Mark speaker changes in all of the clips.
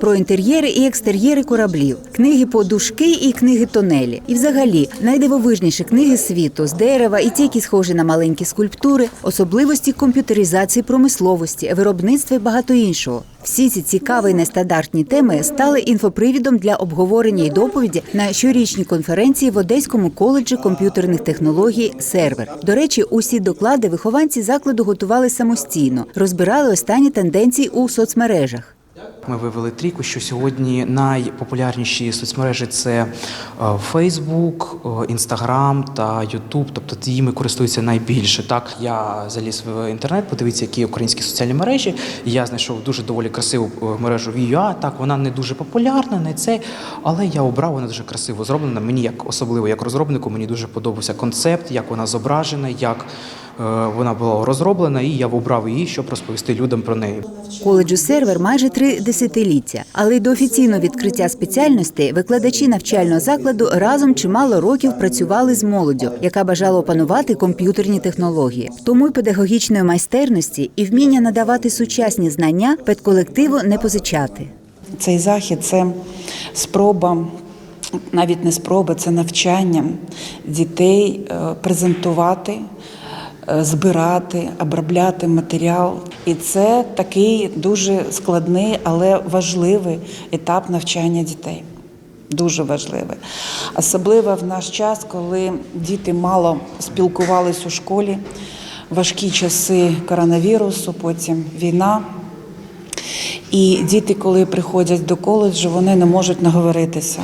Speaker 1: Про інтер'єри і екстер'єри кораблів, книги подушки і книги тонелі. І взагалі найдивовижніші книги світу з дерева і ті, які схожі на маленькі скульптури, особливості комп'ютеризації промисловості, виробництва і багато іншого. Всі ці цікаві і нестандартні теми стали інфопривідом для обговорення і доповіді на щорічній конференції в Одеському коледжі комп'ютерних технологій Сервер. До речі, усі доклади вихованці закладу готували самостійно, розбирали останні тенденції у соцмережах.
Speaker 2: Ми вивели трійку, що сьогодні найпопулярніші соцмережі це е, Facebook, е, Instagram та YouTube, тобто їми користуються найбільше. Так, я заліз в інтернет, подивитися, які українські соціальні мережі. І я знайшов дуже доволі красиву е, мережу VUA. Так, вона не дуже популярна, не це, але я обрав, вона дуже красиво зроблена. Мені як особливо як розробнику, мені дуже подобався концепт, як вона зображена, як вона була розроблена, і я обрав її, щоб розповісти людям про неї.
Speaker 1: Коледжу сервер майже три десятиліття, але й до офіційного відкриття спеціальностей викладачі навчального закладу разом чимало років працювали з молоддю, яка бажала опанувати комп'ютерні технології. Тому й педагогічної майстерності і вміння надавати сучасні знання педколективу не позичати.
Speaker 3: Цей захід це спроба, навіть не спроба, це навчання дітей е, презентувати, е, збирати, обробляти матеріал. І це такий дуже складний, але важливий етап навчання дітей. Дуже важливий. Особливо в наш час, коли діти мало спілкувались у школі, важкі часи коронавірусу, потім війна. І діти, коли приходять до коледжу, вони не можуть наговоритися.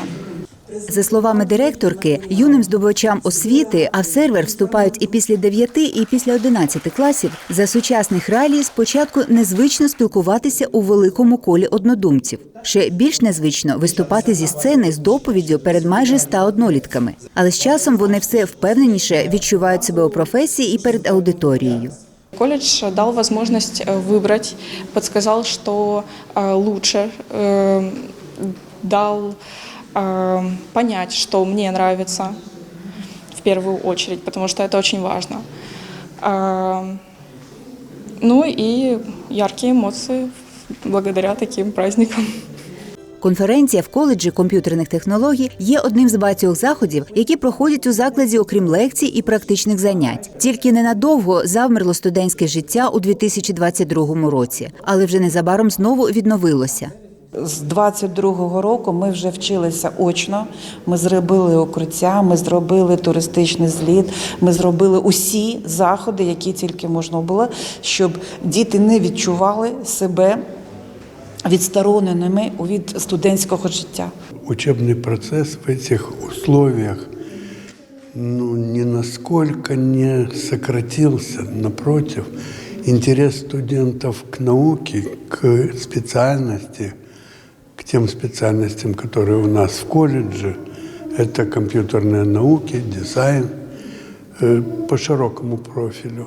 Speaker 1: За словами директорки, юним здобувачам освіти, а в сервер вступають і після 9, і після 11 класів. За сучасних реалій спочатку незвично спілкуватися у великому колі однодумців. Ще більш незвично виступати зі сцени з доповіддю перед майже ста однолітками. Але з часом вони все впевненіше відчувають себе у професії і перед аудиторією.
Speaker 4: Колледж дал возможность э, выбрать, подсказал, что э, лучше, э, дал э, понять, что мне нравится в первую очередь, потому что это очень важно. Э, Ну и яркие эмоции благодаря таким праздникам.
Speaker 1: Конференція в коледжі комп'ютерних технологій є одним з багатьох заходів, які проходять у закладі, окрім лекцій і практичних занять. Тільки ненадовго завмерло студентське життя у 2022 році, але вже незабаром знову відновилося.
Speaker 3: З 22-го року ми вже вчилися очно. Ми зробили укриття, ми зробили туристичний зліт, ми зробили усі заходи, які тільки можна було, щоб діти не відчували себе відстороненими від студентського життя.
Speaker 5: учебный процесс в этих условиях ну, ни насколько не сократился. Напротив, интерес студентов к науке, к специальности, к тем специальностям, которые у нас в колледже, это компьютерные науки, дизайн, э, по широкому профилю.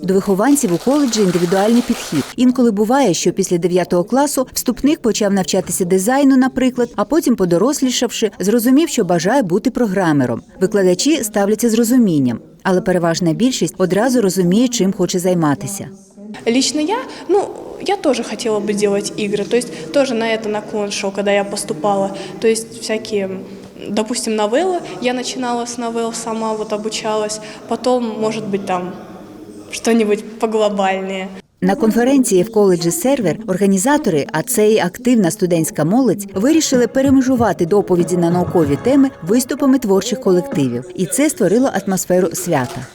Speaker 1: До вихованців у коледжі індивідуальний підхід. Інколи буває, що після 9 класу вступник почав навчатися дизайну, наприклад, а потім, подорослішавши, зрозумів, що бажає бути програмером. Викладачі ставляться з розумінням, але переважна більшість одразу розуміє, чим хоче займатися.
Speaker 6: Лично я, ну, я тоже хотела бы делать игры, то есть тоже на это наклон шел, когда я поступала. То есть всякие, допустим, новеллы, я начинала с новелл, сама вот обучалась, потом, может быть, там что-нибудь поглобальнее.
Speaker 1: На конференції в коледжі сервер організатори, а це і активна студентська молодь, вирішили перемежувати доповіді на наукові теми виступами творчих колективів, і це створило атмосферу свята.